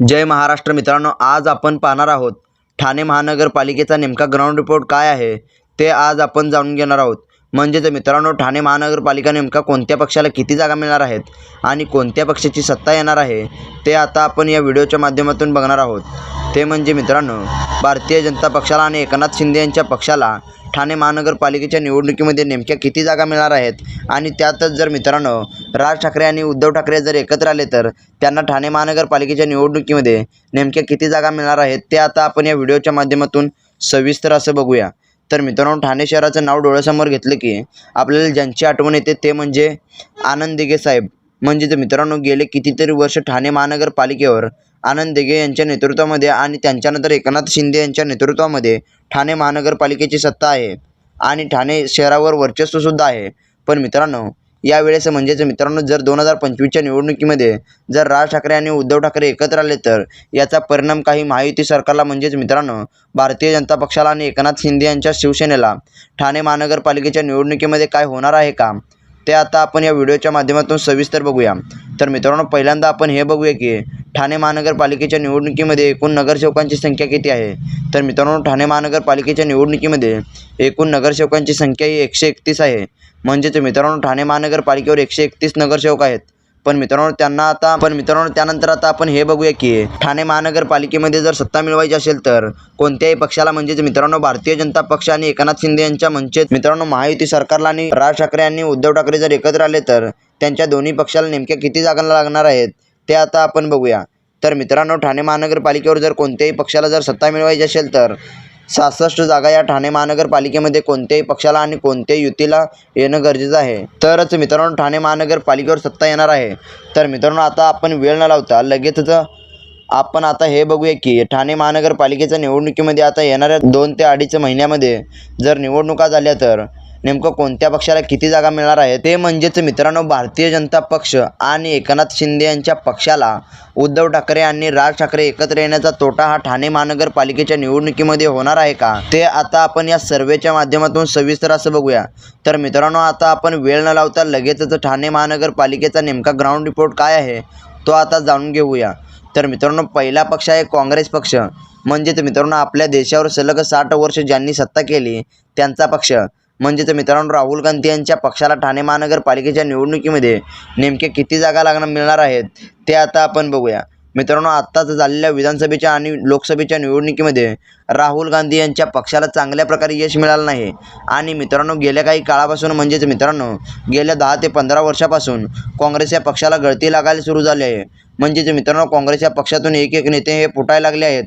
जय महाराष्ट्र मित्रांनो आज आपण पाहणार आहोत ठाणे महानगरपालिकेचा नेमका ग्राउंड रिपोर्ट काय आहे ते आज आपण जाणून घेणार आहोत. म्हणजेच मित्रांनो ठाणे महानगरपालिका नेमका कोणत्या पक्षाला किती जागा मिळणार आहेत आणि कोणत्या पक्षाची सत्ता येणार आहे ते आता आपण या व्हिडिओच्या माध्यमातून बघणार आहोत. ते म्हणजे मित्रांनो भारतीय जनता पक्षाला आणि एकनाथ शिंदे यांच्या पक्षाला ठाणे महानगरपालिकेच्या निवडणुकीमध्ये नेमक्या किती जागा मिळणार आहेत? आणि त्यातच जर मित्रांनो राज ठाकरे आणि उद्धव ठाकरे जर एकत्र आले तर त्यांना ठाणे महानगरपालिकेच्या निवडणुकीमध्ये नेमक्या किती जागा मिळणार आहेत ते आता आपण या व्हिडिओच्या माध्यमातून सविस्तर असं बघूया. तर मित्रांनो ठाणे शहराचं नाव डोळ्यासमोर घेतलं की आपल्याला ज्यांची आठवण येते ते म्हणजे आनंद दिघे साहेब. म्हणजेच मित्रांनो गेले कितीतरी वर्ष ठाणे महानगरपालिकेवर आनंद दिघे यांच्या नेतृत्वामध्ये आणि त्यांच्यानंतर एकनाथ शिंदे यांच्या नेतृत्वामध्ये ठाणे महानगरपालिकेची सत्ता आहे आणि ठाणे शहरावर वर्चस्वसुद्धा आहे. पण मित्रांनो यावेळेस म्हणजेच मित्रांनो जर दोन हजार पंचवीसच्या निवडणुकीमध्ये जर राज ठाकरे आणि उद्धव ठाकरे एकत्र आले तर याचा परिणाम काही महायुती सरकारला म्हणजेच मित्रांनो भारतीय जनता पक्षाला आणि एकनाथ शिंदे यांच्या शिवसेनेला ठाणे महानगरपालिकेच्या निवडणुकीमध्ये काय होणार आहे का? ते आता आपण या व्हिडिओच्या माध्यमातून सविस्तर बघूया. तर मित्रांनो पहिल्यांदा आपण हे बघूया की ठाणे महानगरपालिकेच्या निवडणुकीमध्ये एकूण नगरसेवकांची संख्या किती आहे? तर मित्रांनो ठाणे महानगरपालिकेच्या निवडणुकीमध्ये एकूण नगरसेवकांची संख्या ही एकशे एकतीस आहे. म्हणजेच मित्रांनो ठाणे महानगरपालिकेवर एकशे एकतीस नगरसेवक आहेत. पण मित्रांनो त्यांना आता पण मित्रांनो त्यानंतर आता आपण हे बघूया की ठाणे महानगरपालिकेमध्ये जर सत्ता मिळवायची असेल तर कोणत्याही पक्षाला म्हणजेच मित्रांनो भारतीय जनता पक्ष आणि एकनाथ शिंदे यांच्या म्हणजेच मित्रांनो महायुती सरकारला आणि राज ठाकरे आणि उद्धव ठाकरे जर एकत्र आले तर त्यांच्या दोन्ही पक्षाला नेमक्या किती जागा लागणार आहेत? ते आता आपण बघूया. तर मित्रांनो ठाणे महानगरपालिकेवर जर कोणत्याही पक्षाला जर सत्ता मिळवायची असेल तर सहासष्ट जागा या ठाणे महानगरपालिकेमध्ये कोणत्याही पक्षाला आणि कोणत्याही युतीला येणं गरजेचं आहे. तरच मित्रांनो ठाणे महानगरपालिकेवर सत्ता येणार आहे. तर मित्रांनो आता आपण वेळ न लावता लगेचच आपण आता हे बघूया की ठाणे महानगरपालिकेच्या निवडणुकीमध्ये आता येणाऱ्या दोन ते अडीच महिन्यामध्ये जर निवडणुका झाल्या तर नेमकं कोणत्या पक्षाला किती जागा मिळणार आहे? ते म्हणजेच मित्रांनो भारतीय जनता पक्ष आणि एकनाथ शिंदे यांच्या पक्षाला उद्धव ठाकरे आणि राज ठाकरे एकत्र येण्याचा तोटा हा ठाणे महानगरपालिकेच्या निवडणुकीमध्ये होणार आहे का? ते आता आपण या सर्वेच्या माध्यमातून सविस्तर असं बघूया. तर मित्रांनो आता आपण वेळ न लावता लगेचच ठाणे महानगरपालिकेचा नेमका ग्राउंड रिपोर्ट काय आहे तो आता जाणून घेऊया. तर मित्रांनो पहिला पक्ष आहे काँग्रेस पक्ष. म्हणजेच मित्रांनो आपल्या देशावर सलग साठ वर्ष ज्यांनी सत्ता केली त्यांचा पक्ष. म्हणजेच मित्रांनो राहुल गांधी यांच्या पक्षाला ठाणे महानगरपालिकेच्या निवडणुकीमध्ये नेमके किती जागा लागणार मिळणार आहेत ते आता आपण बघूया. मित्रांनो आत्ताच झालेल्या विधानसभेच्या आणि लोकसभेच्या निवडणुकीमध्ये राहुल गांधी यांच्या पक्षाला चांगल्या प्रकारे यश मिळालं नाही. आणि मित्रांनो गेल्या काही काळापासून म्हणजेच मित्रांनो गेल्या दहा ते पंधरा वर्षापासून काँग्रेस या पक्षाला गळती लागायला सुरू झाली आहे. म्हणजेच मित्रांनो काँग्रेस या पक्षातून एक एक नेते हे फुटायला लागले आहेत.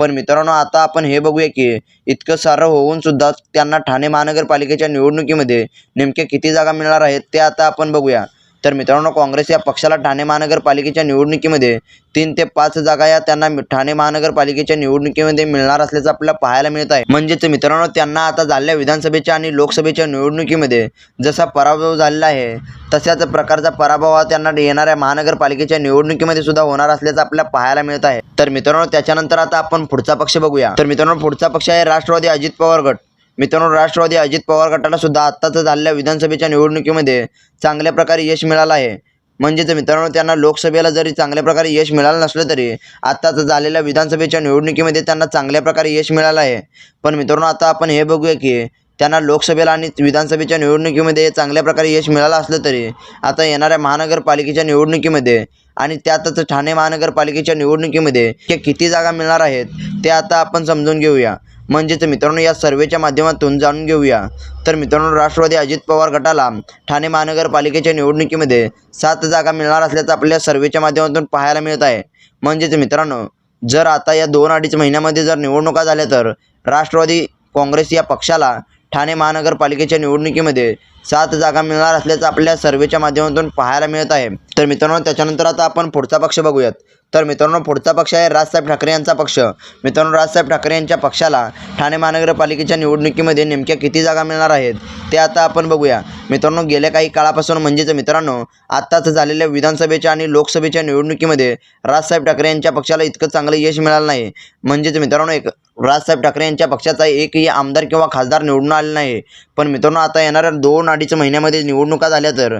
पण मित्रांनो आता आपण हे बघूया की इतकं सारं होऊन सुद्धा त्यांना ठाणे महानगरपालिकेच्या निवडणुकीमध्ये नेमक्या किती जागा मिळणार आहेत ते आता आपण बघूया. तर मित्रांनो काँग्रेस या पक्षाला ठाणे महानगरपालिकेच्या निवडणुकीमध्ये तीन ते पाच जागा या त्यांना ठाणे महानगरपालिकेच्या निवडणुकीमध्ये मिळणार असल्याचं आपल्याला पाहायला मिळत आहे. म्हणजेच मित्रांनो त्यांना आता झालेल्या विधानसभेच्या आणि लोकसभेच्या निवडणुकीमध्ये जसा पराभव झालेला आहे तशाच प्रकारचा पराभव हा त्यांना येणाऱ्या महानगरपालिकेच्या निवडणुकीमध्ये सुद्धा होणार असल्याचं आपल्याला पाहायला मिळत आहे. तर मित्रांनो त्याच्यानंतर आता आपण पुढचा पक्ष बघूया. तर मित्रांनो पुढचा पक्ष आहे राष्ट्रवादी अजित पवार गट. मित्रांनो राष्ट्रवादी अजित पवार गटाला सुद्धा आत्ताच झालेल्या विधानसभेच्या निवडणुकीमध्ये चांगल्या प्रकारे यश मिळालं आहे. म्हणजेच मित्रांनो त्यांना लोकसभेला जरी चांगल्या प्रकारे यश मिळालं नसलं तरी आत्ताच झालेल्या विधानसभेच्या निवडणुकीमध्ये त्यांना चांगल्या प्रकारे यश मिळालं आहे. पण मित्रांनो आता आपण हे बघूया की त्यांना लोकसभेला आणि विधानसभेच्या निवडणुकीमध्ये चांगल्या प्रकारे यश मिळालं असलं तरी आता येणाऱ्या महानगरपालिकेच्या निवडणुकीमध्ये आणि त्यातच ठाणे महानगरपालिकेच्या निवडणुकीमध्ये किती जागा मिळणार आहेत ते आता आपण समजून घेऊया. म्हणजेच मित्रांनो या सर्वेच्या माध्यमातून जाणून घेऊया. तर मित्रांनो राष्ट्रवादी अजित पवार गटाला ठाणे महानगरपालिकेच्या निवडणुकीमध्ये सात जागा मिळणार असल्याचं आपल्या सर्वेच्या माध्यमातून पाहायला मिळत आहे. म्हणजेच मित्रांनो जर आता या दोन अडीच महिन्यामध्ये जर निवडणुका झाल्या तर राष्ट्रवादी काँग्रेस या पक्षाला ठाणे महानगरपालिकेच्या निवडणुकीमध्ये सात जागा मिळणार असल्याचं आपल्या सर्वेच्या माध्यमातून पाहायला मिळत आहे. तर मित्रांनो त्याच्यानंतर आता आपण पुढचा पक्ष बघूयात. तर मित्रांनो पुढचा पक्ष आहे राजसाहेब ठाकरे यांचा पक्ष. मित्रांनो राजसाहेब ठाकरे यांच्या पक्षाला ठाणे महानगरपालिकेच्या निवडणुकीमध्ये नेमक्या किती जागा मिळणार आहेत ते आता आपण बघूया. मित्रांनो गेल्या काही काळापासून म्हणजेच मित्रांनो आत्ताच झालेल्या विधानसभेच्या आणि लोकसभेच्या निवडणुकीमध्ये राजसाहेब ठाकरे यांच्या पक्षाला इतकं चांगलं यश मिळालं नाही. म्हणजेच मित्रांनो एक राजसाहेब ठाकरे यांच्या पक्षाचा एकही आमदार किंवा खासदार निवडून आलेला नाही. पण मित्रांनो आता येणाऱ्या दोन अडीच महिन्यामध्ये निवडणुका झाल्या तर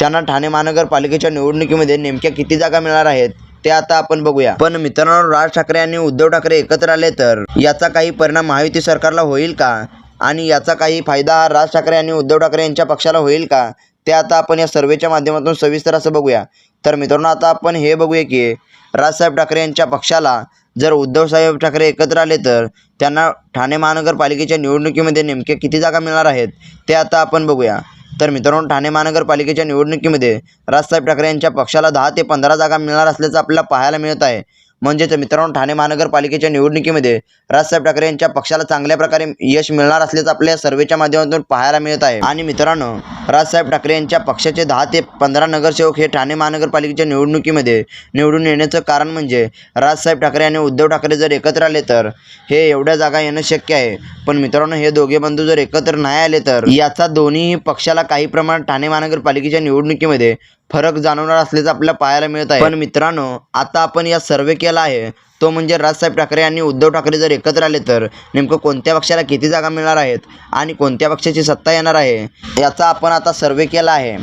त्यांना ठाणे महानगरपालिकेच्या निवडणुकीमध्ये नेमक्या किती जागा मिळणार आहेत ते आता आपण बघूया. पण मित्रांनो राज ठाकरे आणि उद्धव ठाकरे एकत्र आले तर याचा काही परिणाम महायुती सरकारला होईल का? आणि याचा काही फायदा हा राज ठाकरे आणि उद्धव ठाकरे यांच्या पक्षाला होईल का? ते आता आपण या सर्वेच्या माध्यमातून सविस्तर असं बघूया. तर मित्रांनो आता आपण हे बघूया की राजसाहेब ठाकरे यांच्या पक्षाला जर उद्धवसाहेब ठाकरे एकत्र आले तर त्यांना ठाणे महानगरपालिकेच्या निवडणुकीमध्ये नेमक्या किती जागा मिळणार आहेत ते आता आपण बघूया. तर मित्रांनो ठाणे महानगरपालिकेच्या निवडणुकीमध्ये राजसाहेब ठाकरे यांच्या पक्षाला दहा ते पंधरा जागा मिळणार असल्याचं आपल्याला पाहायला मिळत आहे. म्हणजेच मित्रांनो ठाणे महानगरपालिकेच्या निवडणुकीमध्ये राजसाहेब ठाकरे यांच्या पक्षाला चांगल्या प्रकारे यश मिळणार असल्याचं आपल्या सर्वेच्या माध्यमातून पाहायला मिळत आहे. आणि मित्रांनो राजसाहेब ठाकरे यांच्या पक्षाचे दहा ते पंधरा नगरसेवक हे ठाणे महानगरपालिकेच्या निवडणुकीमध्ये निवडून येण्याचं कारण म्हणजे राजसाहेब ठाकरे आणि उद्धव ठाकरे जर एकत्र आले तर हे एवढ्या जागा येणं शक्य आहे. पण मित्रांनो हे दोघे बंधू जर एकत्र नाही आले तर याचा दोन्ही पक्षाला काही प्रमाणात ठाणे महानगरपालिकेच्या निवडणुकीमध्ये फरक जाणवणार असल्याचं आपल्याला पाहायला मिळत आहे. पण मित्रांनो आता आपण या सर्वे केला आहे. तो म्हणजे राजसाहेब ठाकरे आणि उद्धव ठाकरे जर एकत्र आले तर नेमकं कोणत्या पक्षाला किती जागा मिळणार आहेत आणि कोणत्या पक्षाची सत्ता येणार आहे याचा आपण आता सर्वे केला आहे.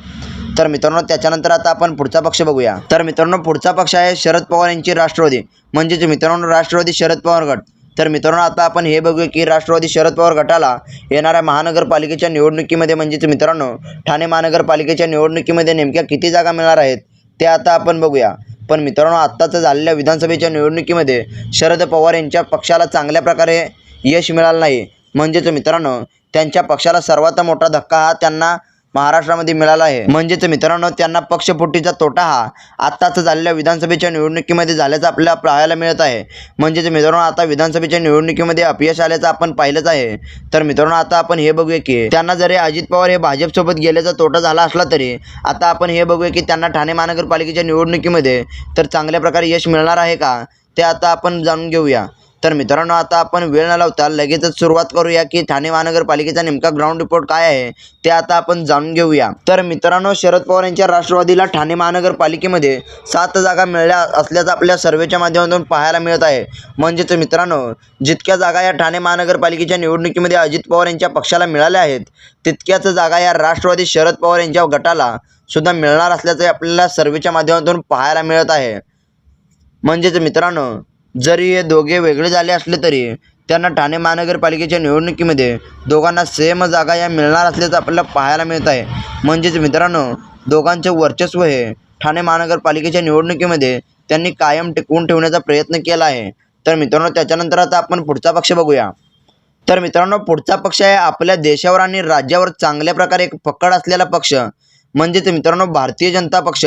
तर मित्रांनो त्याच्यानंतर आता आपण पुढचा पक्ष बघूया. तर मित्रांनो पुढचा पक्ष आहे शरद पवार यांची राष्ट्रवादी. म्हणजेच मित्रांनो राष्ट्रवादी शरद पवार गट. तर मित्रांनो आता आपण हे बघूया की राष्ट्रवादी शरद पवार गटाला येणाऱ्या महानगरपालिकेच्या निवडणुकीमध्ये म्हणजेच मित्रांनो ठाणे महानगरपालिकेच्या निवडणुकीमध्ये नेमक्या किती जागा मिळणार आहेत ते आता आपण बघूया. पण मित्रांनो आत्ताच झालेल्या विधानसभेच्या निवडणुकीमध्ये शरद पवार यांच्या पक्षाला चांगल्या प्रकारे यश मिळालं नाही. म्हणजेच मित्रांनो त्यांच्या पक्षाला सर्वात मोठा धक्का हा त्यांना महाराष्ट्रामध्ये मिळाला आहे. म्हणजेच मित्रांनो त्यांना पक्षफुटीचा तोटा हा आत्ताच झालेल्या विधानसभेच्या निवडणुकीमध्ये झाल्याचं आपल्याला पाहायला मिळत आहे. म्हणजेच मित्रांनो आता विधानसभेच्या निवडणुकीमध्ये अपयश आल्याचं आपण पाहिलंच आहे. तर मित्रांनो आता आपण हे बघूया की त्यांना जरी अजित पवार हे भाजपसोबत गेल्याचा तोटा झाला असला तरी आता आपण हे बघूया की त्यांना ठाणे महानगरपालिकेच्या निवडणुकीमध्ये तर चांगल्या प्रकारे यश मिळणार आहे का? ते आता आपण जाणून घेऊया. तर मित्रांनो आता आपण वेळ न लावता लगेचच सुरुवात करूया की ठाणे महानगरपालिकेचा नेमका ग्राउंड रिपोर्ट काय आहे ते आता आपण जाणून घेऊया. तर मित्रांनो शरद पवार यांच्या राष्ट्रवादीला ठाणे महानगरपालिकेमध्ये सात जागा मिळाल्या असल्याचं आपल्या सर्वेच्या माध्यमातून पाहायला मिळत आहे. म्हणजेच मित्रांनो जितक्या जागा या ठाणे महानगरपालिकेच्या निवडणुकीमध्ये अजित पवार यांच्या पक्षाला मिळाल्या आहेत तितक्याच जागा या राष्ट्रवादी शरद पवार यांच्या गटाला सुद्धा मिळणार असल्याचं आपल्याला सर्वेच्या माध्यमातून पाहायला मिळत आहे. म्हणजेच मित्रांनो जरी हे दोघे वेगळे झाले असले तरी त्यांना ठाणे महानगरपालिकेच्या निवडणुकीमध्ये दोघांना सेम जागा या मिळणार असल्याचं आपल्याला पाहायला मिळत आहे. म्हणजेच मित्रांनो दोघांचे वर्चस्व हे ठाणे महानगरपालिकेच्या निवडणुकीमध्ये त्यांनी कायम टिकवून ठेवण्याचा प्रयत्न केला आहे. तर मित्रांनो त्याच्यानंतर आता आपण पुढचा पक्ष बघूया. तर मित्रांनो पुढचा पक्ष आहे आपल्या देशावर आणि राज्यावर चांगल्या प्रकारे एक पकड असलेला पक्ष. म्हणजेच मित्रांनो भारतीय जनता पक्ष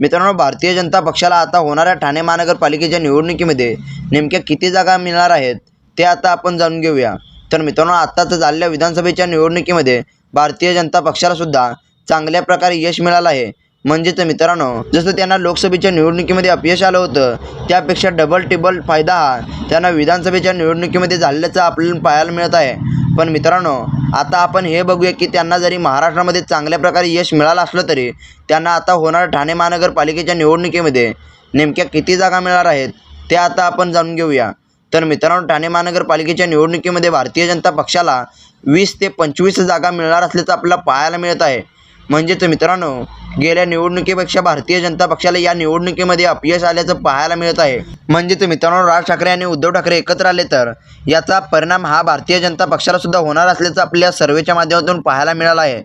मित्रांनो भारतीय जनता पक्षाला आता होणाऱ्या ठाणे महानगरपालिकेच्या निवडणुकीमध्ये नेमक्या किती जागा मिळणार आहेत ते आता आपण जाणून घेऊया. तर मित्रांनो आत्ताच झालेल्या विधानसभेच्या निवडणुकीमध्ये भारतीय जनता पक्षाला सुद्धा चांगल्या प्रकारे यश मिळालं आहे. म्हणजेच मित्रांनो जसं त्यांना लोकसभेच्या निवडणुकीमध्ये अपयश आलं होतं त्यापेक्षा डबल टिबल फायदा हा त्यांना विधानसभेच्या निवडणुकीमध्ये झाल्याचं आपल्याला पाहायला मिळत आहे. पण मित्रांनो आता आपण हे बघूया की त्यांना जरी महाराष्ट्रामध्ये चांगल्या प्रकारे यश मिळालं असलं तरी त्यांना आता होणार ठाणे महानगरपालिकेच्या निवडणुकीमध्ये नेमक्या किती जागा मिळणार आहेत ते आता आपण जाणून घेऊया. तर मित्रांनो ठाणे महानगरपालिकेच्या निवडणुकीमध्ये भारतीय जनता पक्षाला वीस ते पंचवीस जागा मिळणार असल्याचं आपल्याला पाहायला मिळत आहे. म्हणजेच मित्रांनो गेल्या निवडणुकीपेक्षा भारतीय जनता पक्षाला या निवडणुकीमध्ये अपयश आल्याचं पाहायला मिळत आहे. म्हणजेच मित्रांनो राज ठाकरे आणि उद्धव ठाकरे एकत्र आले तर याचा परिणाम हा भारतीय जनता पक्षाला सुद्धा होणार असल्याचं आपल्या सर्वेच्या माध्यमातून पाहायला मिळाला आहे.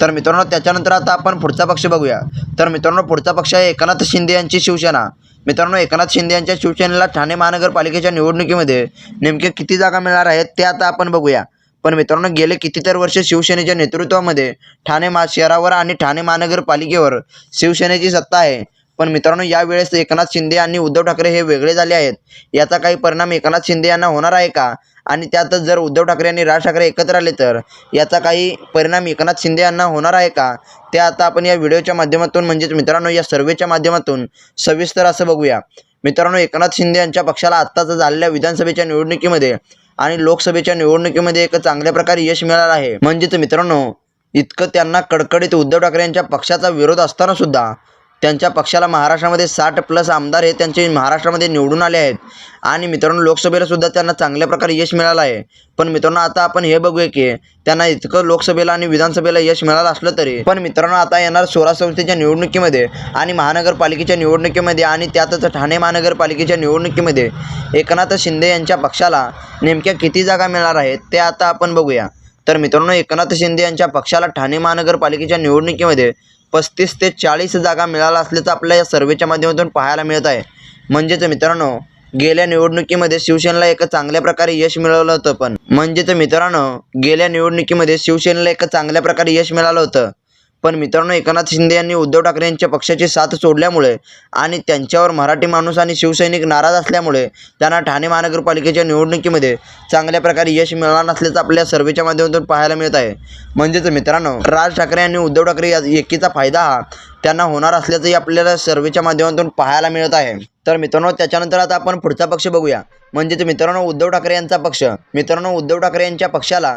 तर मित्रांनो त्याच्यानंतर आता आपण पुढचा पक्ष बघूया. तर मित्रांनो पुढचा पक्ष आहे एकनाथ शिंदे यांची शिवसेना. मित्रांनो एकनाथ शिंदे यांच्या शिवसेनेला ठाणे महानगरपालिकेच्या निवडणुकीमध्ये नेमके किती जागा मिळणार आहेत ते आता आपण बघूया. पण मित्रांनो गेले कितीतरी वर्ष शिवसेनेच्या नेतृत्वामध्ये ठाणे मा शहरावर आणि ठाणे महानगरपालिकेवर शिवसेनेची सत्ता आहे. पण मित्रांनो यावेळेस एकनाथ शिंदे आणि उद्धव ठाकरे हे वेगळे झाले आहेत. याचा काही परिणाम एकनाथ शिंदे यांना होणार आहे का? आणि त्यातच जर उद्धव ठाकरे आणि राज ठाकरे एकत्र आले तर याचा काही परिणाम एकनाथ शिंदे यांना होणार आहे का? ते आता आपण या व्हिडिओच्या माध्यमातून म्हणजेच मित्रांनो या सर्वेच्या माध्यमातून सविस्तर असं बघूया. मित्रांनो एकनाथ शिंदे यांच्या पक्षाला आत्ताच झालेल्या विधानसभेच्या निवडणुकीमध्ये आणि लोकसभेच्या निवडणुकीमध्ये एक चांगल्या प्रकारे यश मिळालं आहे. म्हणजेच मित्रांनो इतकं त्यांना कडकडीत उद्धव ठाकरे यांच्या पक्षाचा विरोध असताना सुद्धा त्यांच्या पक्षाला महाराष्ट्रामध्ये साठ प्लस आमदार हे त्यांचे महाराष्ट्रामध्ये निवडून आले आहेत. आणि मित्रांनो लोकसभेला सुद्धा त्यांना चांगल्या प्रकारे यश मिळालं आहे. पण मित्रांनो आता आपण हे बघूया की त्यांना इतकं लोकसभेला आणि विधानसभेला यश मिळालं असलं तरी पण मित्रांनो आता येणार स्वराज संस्थेच्या निवडणुकीमध्ये आणि महानगरपालिकेच्या निवडणुकीमध्ये आणि त्यातच ठाणे महानगरपालिकेच्या निवडणुकीमध्ये एकनाथ शिंदे यांच्या पक्षाला नेमक्या किती जागा मिळणार आहेत ते आता आपण बघूया. तर मित्रांनो एकनाथ शिंदे यांच्या पक्षाला ठाणे महानगरपालिकेच्या निवडणुकीमध्ये पस्तीस ते चाळीस जागा मिळाला असल्याचं आपल्या या सर्वेच्या माध्यमातून पाहायला मिळत आहे. म्हणजेच मित्रांनो गेल्या निवडणुकीमध्ये शिवसेनेला एक चांगल्या प्रकारे यश मिळवलं होतं पण. म्हणजेच मित्रांनो गेल्या निवडणुकीमध्ये शिवसेनेला एक चांगल्या प्रकारे यश मिळालं होतं. पण मित्रांनो एकनाथ शिंदे यांनी उद्धव ठाकरे यांच्या पक्षाची साथ सोडल्यामुळे आणि त्यांच्यावर मराठी माणूस आणि शिवसैनिक नाराज असल्यामुळे त्यांना ठाणे महानगरपालिकेच्या निवडणुकीमध्ये चांगल्या प्रकारे यश मिळणार नसल्याचं आपल्या सर्वेच्या माध्यमातून पाहायला मिळत आहे. म्हणजेच मित्रांनो राज ठाकरे यांनी उद्धव ठाकरे या एकीचा फायदा हा त्यांना होणार असल्याचंही आपल्याला सर्वेच्या माध्यमातून पाहायला मिळत आहे. तर मित्रांनो त्याच्यानंतर आता आपण पुढचा पक्ष बघूया. म्हणजेच मित्रांनो उद्धव ठाकरे यांचा पक्ष. मित्रांनो उद्धव ठाकरे यांच्या पक्षाला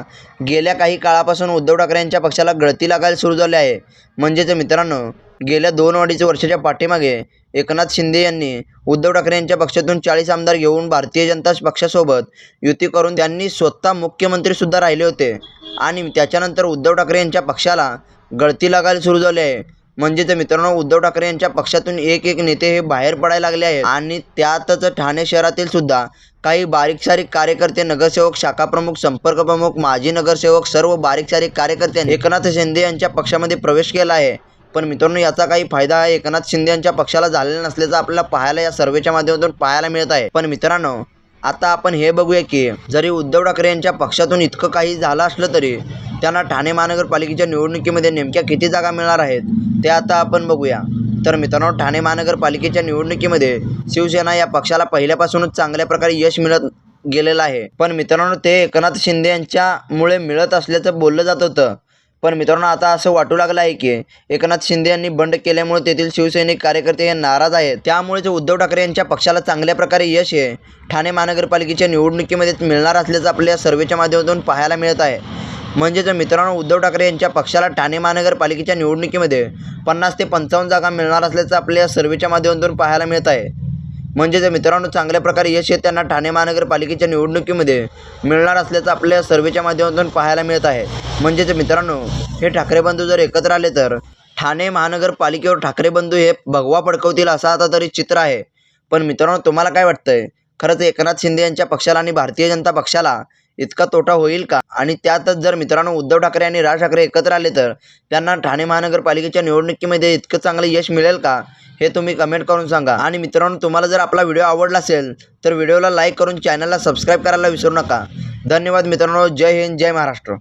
गेल्या काही काळापासून उद्धव ठाकरे यांच्या पक्षाला गळती लागायला सुरू झाली आहे. म्हणजेच मित्रांनो गेल्या दोन अडीच वर्षाच्या पाठीमागे एकनाथ शिंदे यांनी उद्धव ठाकरे यांच्या पक्षातून चाळीस आमदार घेऊन भारतीय जनता पक्षासोबत युती करून त्यांनी स्वतः मुख्यमंत्रीसुद्धा राहिले होते. आणि त्याच्यानंतर उद्धव ठाकरे यांच्या पक्षाला गळती लागायला सुरू झाली आहे. म्हणजेच मित्रांनो उद्धव ठाकरे यांच्या पक्षातून एक एक नेते हे बाहेर पडायला लागले आहेत. आणि त्यातच ठाणे शहरातील सुद्धा काही बारीक सारीक कार्यकर्ते नगरसेवक शाखा प्रमुख संपर्क प्रमुख माजी नगरसेवक सर्व बारीक सारीक कार्यकर्त्यांनी एकनाथ शिंदे यांच्या पक्षामध्ये प्रवेश केला आहे. पण मित्रांनो याचा काही फायदा हा एकनाथ शिंदे यांच्या पक्षाला झालेला नसल्याचं आपल्याला पाहायला या सर्वेच्या माध्यमातून पाहायला मिळत आहे. पण मित्रांनो आता आपण हे बघूया की जरी उद्धव ठाकरे यांच्या पक्षातून इतकं काही झालं असलं तरी त्यांना ठाणे महानगरपालिकेच्या निवडणुकीमध्ये नेमक्या किती जागा मिळणार आहेत ते आता आपण बघूया. तर मित्रांनो ठाणे महानगरपालिकेच्या निवडणुकीमध्ये शिवसेना या पक्षाला पहिल्यापासूनच चांगल्या प्रकारे यश मिळत गेलेलं आहे. पण मित्रांनो ते एकनाथ शिंदे यांच्यामुळे मिळत असल्याचं बोललं जात होतं. पण मित्रांनो आता असं वाटू लागलं आहे की एकनाथ शिंदे यांनी बंड केल्यामुळे तेथील शिवसैनिक कार्यकर्ते हे नाराज आहेत. त्यामुळेच उद्धव ठाकरे यांच्या पक्षाला चांगल्या प्रकारे यश हे ठाणे महानगरपालिकेच्या निवडणुकीमध्ये मिळणार असल्याचं आपल्या सर्वेच्या माध्यमातून पाहायला मिळत आहे. म्हणजेच मित्रांनो उद्धव ठाकरे यांच्या पक्षाला ठाणे महानगरपालिकेच्या निवडणुकीमध्ये पन्नास ते पंचावन्न जागा मिळणार असल्याचं आपल्या सर्वेच्या माध्यमातून पाहायला मिळत आहे. म्हणजेच मित्रांनो चांगल्या प्रकारे यश हे त्यांना ठाणे महानगरपालिकेच्या निवडणुकीमध्ये मिळणार असल्याचं आपल्या सर्वेच्या माध्यमातून पाहायला मिळत आहे. म्हणजेच मित्रांनो हे ठाकरे बंधू जर एकत्र आले तर ठाणे महानगरपालिकेवर ठाकरे बंधू हे भगवा पडकवतील असं आता तरी चित्र आहे. पण मित्रांनो तुम्हाला काय वाटतंय? खरंच एकनाथ शिंदे यांच्या पक्षाला आणि भारतीय जनता पक्षाला इतका तोटा होईल का? आणि त्यातच जर मित्रांनो उद्धव ठाकरे आणि राज ठाकरे एकत्र आले तर त्यांना ठाणे महानगरपालिकेच्या निवडणुकीमध्ये इतकं चांगलं यश मिळेल का? हे तुम्ही कमेंट करून सांगा. आणि मित्रांनो तुम्हाला जर आपला व्हिडिओ आवडला असेल तर व्हिडिओला लाईक करून चॅनलला सबस्क्राईब करायला विसरू नका. धन्यवाद मित्रांनो. जय हिंद जय महाराष्ट्र.